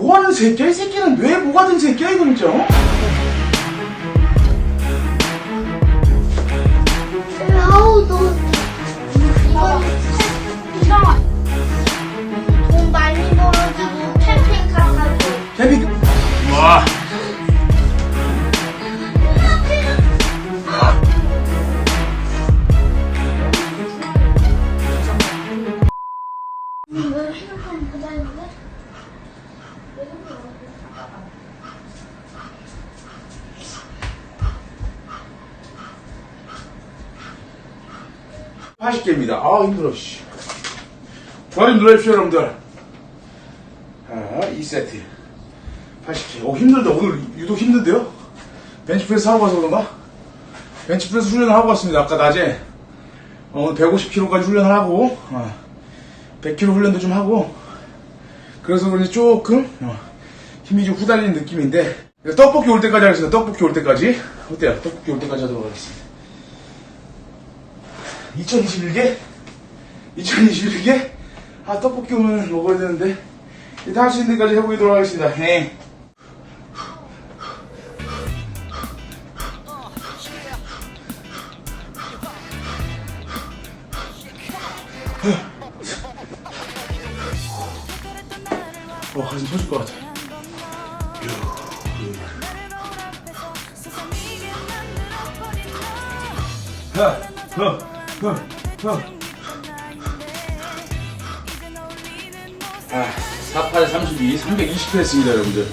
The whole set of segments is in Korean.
뭐하는 새끼야 이 새끼는 뇌 뭐가 든 새끼야 이거 진짜 어? 아우 너 이건 이상아 80개입니다. 아, 힘들어, 씨. 다리 눌러주세요 여러분들. 아, 2세트. 80개. 오, 힘들다. 오늘 유독 힘든데요? 벤치프레스 하고 가서 그런가? 벤치프레스 훈련을 하고 왔습니다. 아까 낮에. 어, 150kg까지 훈련을 하고, 어, 100kg 훈련도 좀 하고, 그래서 그런지 조금, 어, 힘이 좀 후달리는 느낌인데, 떡볶이 올 때까지 하겠습니다. 떡볶이 올 때까지. 어때요? 떡볶이 올 때까지 하도록 하겠습니다. 2021개? 2021개? 아, 떡볶이 오면 먹어야 되는데. 일단 할 수 있는 데까지 해보도록 하겠습니다. 네. 어, 가슴 터질 것 같아. 하, 하. 아, 48, 32, 320회 했습니다, 여러분들.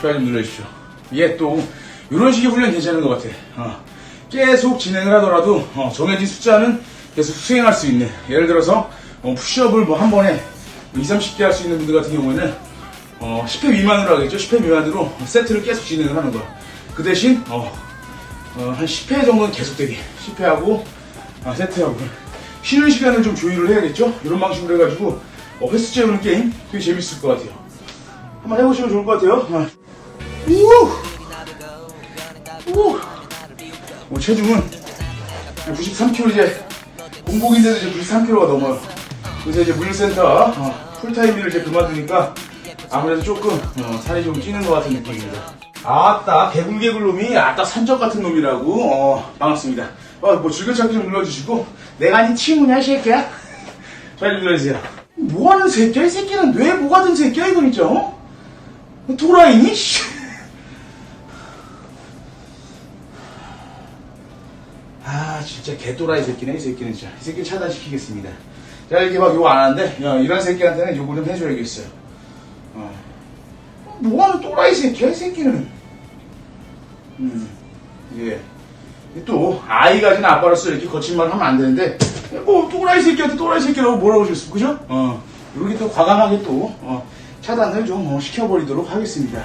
좋아요 좀 눌러주십시오. 이게 또, 이런 식의 훈련 괜찮은 것 같아. 어, 계속 진행을 하더라도, 어, 정해진 숫자는 계속 수행할 수 있는. 예를 들어서, 어, 푸시업을 뭐 한 번에 2, 30개 할 수 있는 분들 같은 경우에는, 어, 10회 미만으로 하겠죠? 10회 미만으로 세트를 계속 진행을 하는 거야. 그 대신, 어, 어, 한 10회 정도는 계속되게 10회 하고 아, 세트하고 쉬는 시간을 좀 조율을 해야겠죠? 이런 방식으로 해가지고 어, 횟수 재우는 게임 되게 재밌을 것 같아요 한번 해보시면 좋을 것 같아요 아. 우! 우! 뭐 체중은 93kg 이제 공복인데도 이제 93kg가 넘어요 그래서 이제 물류센터 어, 풀타임비를 이제 그만두니까 아무래도 조금 어, 살이 좀 찌는 것 같은 느낌입니다. 아따 개굴개굴 놈이 아따 산적 같은 놈이라고 어, 반갑습니다. 어, 뭐 즐겨찾기 좀 눌러주시고 내가 네 친구냐 이 새끼야? 잘 눌러주세요. 뭐하는 새끼야 이 새끼는 뇌 뭐가 든 새끼야 이거 진짜 어? 도라이니? 씨. 아 진짜 개또라이 새끼네 이 새끼는 진짜 이 새끼 차단시키겠습니다. 자 이렇게 막 요거 안 하는데 야, 이런 새끼한테는 요거 좀 해줘야겠어요. 어. 뭐하는 또라이 새끼야, 이 새끼는. 음, 예. 또, 아이 가 진 아빠로서 이렇게 거친 말 하면 안 되는데, 뭐, 또라이 새끼한테 또라이 새끼라고 뭐라고 하셨어, 그죠? 어, 이렇게 또 과감하게 또, 어, 차단을 좀 어, 시켜버리도록 하겠습니다.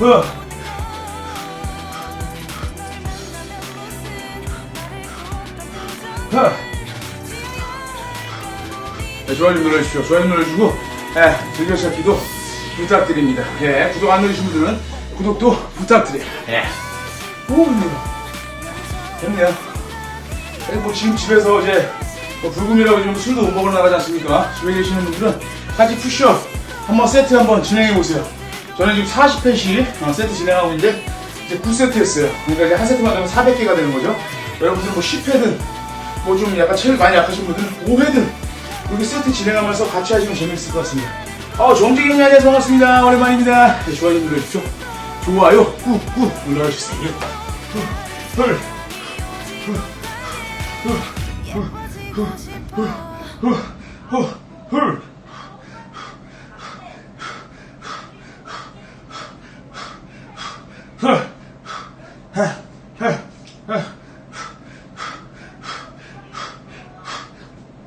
어. 하. 네, 좋아요 좀 눌러주십시오. 좋아요 좀 눌러주고, 예, 즐겨찾기도 부탁드립니다. 예, 구독 안 누르신 분들은 구독도 부탁드려요. 예. 오, 힘들어. 됐네요. 예, 뭐 지금 집에서 이제 뭐 불금이라고 좀 술도 못 먹으러 나가지 않습니까? 집에 계시는 분들은 같이 푸시업 한번 세트 한번 진행해 보세요. 저는 지금 40회씩 어, 세트 진행하고 있는데 이제 9세트 했어요. 그러니까 이제 한 세트만 하면 400개가 되는 거죠. 여러분들 뭐 10회든 뭐 좀 약간 체력 많이 약하신 분들은 5회든 이렇게 세트 진행하면서 같이 하시면 재밌을 것 같습니다. 아, 정재경이 안녕하세요. 반갑습니다. 오랜만입니다. 네, 좋아요 눌러주십시오. 좋아요 꾹꾹 눌러주세요. 훌, 훌, 훌, 훌, 훌, 훌, 훌, 훌. 훌. 하, 하, 하.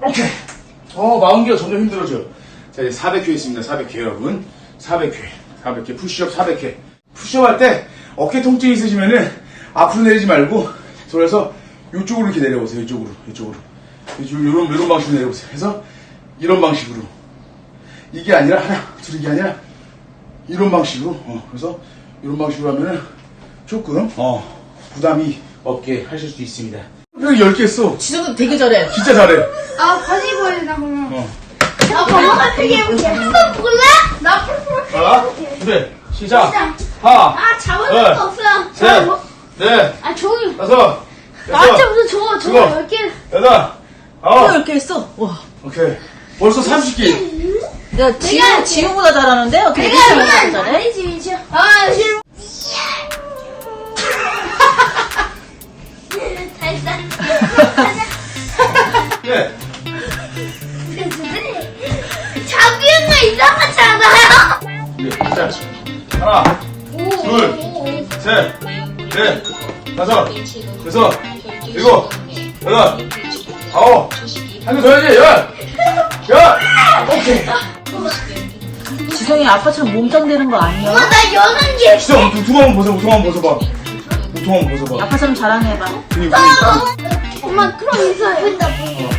오케이. 어, 마음기가 점점 힘들어져요. 자, 이제 400회 있습니다. 400회 여러분. 400회. 400회. 푸시업 400회. 푸시업 할 때 어깨 통증 있으시면은 앞으로 내리지 말고 돌아서 이쪽으로 이렇게 내려보세요. 이쪽으로. 이쪽으로. 이쪽, 이런, 이런 방식으로 내려보세요. 그래서 이런 방식으로. 이게 아니라 하나, 둘, 이게 아니라 이런 방식으로. 어, 그래서 이런 방식으로 하면은 조금 어 부담이 없게 하실 수 있습니다. 여기 10개 써. 지성이 되게 잘해. 진짜 잘해. 아, 바지 보여주나, 그러면. 어. 나 번호가 되게 해볼게. 한번 볼래? 나 풀풀 자, 그래. 시작. 시작. 하나, 아, 잡을 네. 수가 없어요. 셋, 뭐- 넷, 아, 저기. 다섯, 나한테 여섯, 무슨 저거, 저거 그거. 몇 개. 여덟, 또 아홉. 이렇게 했어. 와. 오케이. 벌써 30개. 야, 지우, 지우보다 잘하는데? 어떻게 지우보다 잘해? 아니지, 미쳐. 아, 싫어. 달달. 네. 자기는 이상하잖아요. 네. 시작. 하나, 둘, 셋, 넷, 다섯, 여섯, 일곱, 여덟, 아홉. 한 개 더 해야지. 열. 열. 오케이. 지성이 아빠처럼 몸짱 되는 거 아니야? 엄마, 나 여는 개. 진짜 두통 한번 벗어, 두통 한번 벗어봐. 두통 한번 벗어봐. 아빠처럼 자랑해 해봐. 그니까. 엄마, 그럼 인사해. 보인다, 보인다.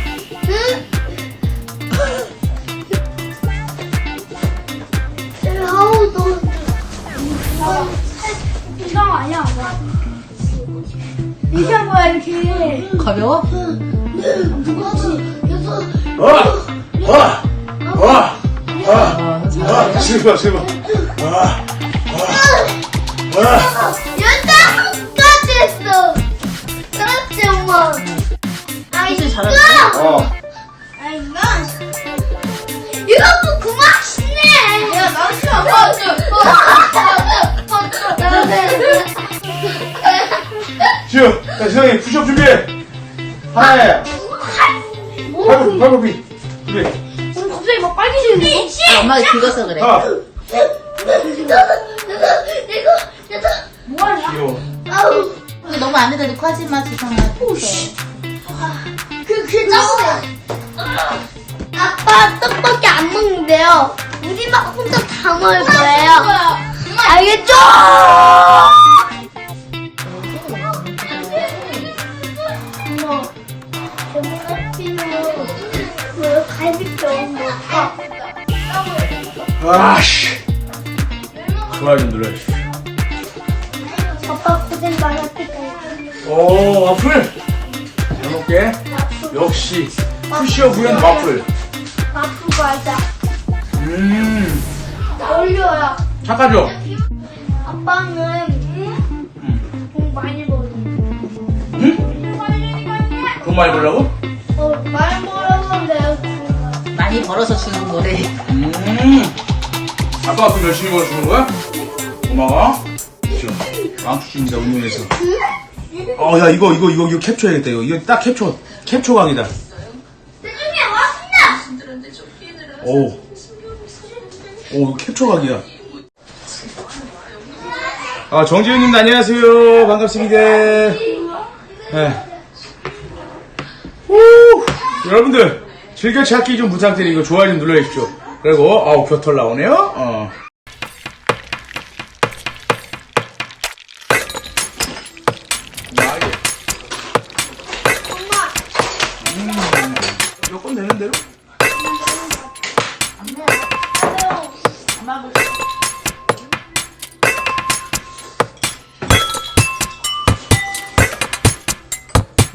이상 아니야, 이렇게 한 거야, 이렇게. 가벼워? 와! 와! 와! 와! 와! 제발, 제발. 와! 와! 와! 연장까지 했어. 그렇지, 엄마. 아, 이거. 잘한다. 어. 아, 이거. 이거 뭐 그만 신네. 야, 나 싫어. 지우, 자, 지성이 푸시업 준비해. 하나에, 팔굽, 팔굽히. 준비. 갑자기 막 빨개지는데? 아, 엄마가 긁어서 그래. 하나, 이거, 이거, 뭐하냐? 아우, 근데 너무 안에다 넣고 하지 마, 지성아. 오씨. 그, 그, 짜증나. 아빠 떡볶이 안 먹는데요. 우리 막 혼자 다 먹을 거예요. 알겠죠? 엄마, 배고프면 그 갈비뼈? 아씨. 좋아요 좀 눌러주십시오. 아빠 고생 많았을까? 오, 와플. 잘 먹게. 역시, 푸시업 후엔 와플. 아프 과자. 음, 올려요. 착하죠? 아빠는 돈 많이 버는. 응? 돈 많이 벌라고? 어, 많이 벌었는데요. 많이 벌어서 주는 거래. 음. 아빠가 돈 열심히 벌어주는 거야? 고마워. 지금, 망치입니다, 운동해서. 어, 야, 이거, 이거, 이거, 이거 캡처해야겠다, 이거. 이거 딱 캡처, 캡처 강이다. 왔습니다. 오. 오, 이거 캡처 각이야. 아, 정지훈님 안녕하세요. 반갑습니다. 네. 오, 여러분들, 즐겨찾기 좀 부탁드리고 좋아요 좀 눌러주십시오. 그리고, 아우, 겨털 나오네요. 어.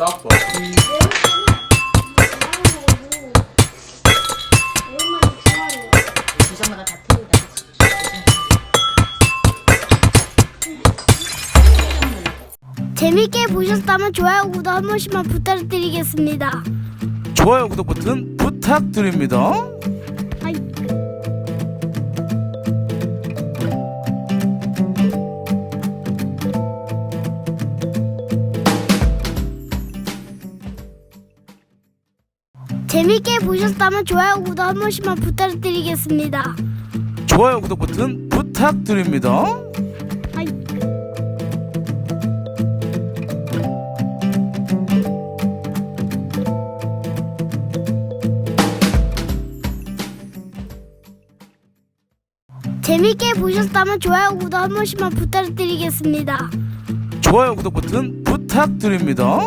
틀리다. 재밌게 보셨다면 좋아요, 구독 한 번씩만 부탁드리겠습니다. 좋아요, 구독 버튼 부탁드립니다. 재밌게 보셨다면 좋아요, 구독 한 번씩만 부탁드리겠습니다. 좋아요, 구독 버튼 부탁드립니다. 재밌게 보셨다면 좋아요, 구독 한 번씩만 부탁드리겠습니다. 좋아요, 구독 버튼 부탁드립니다.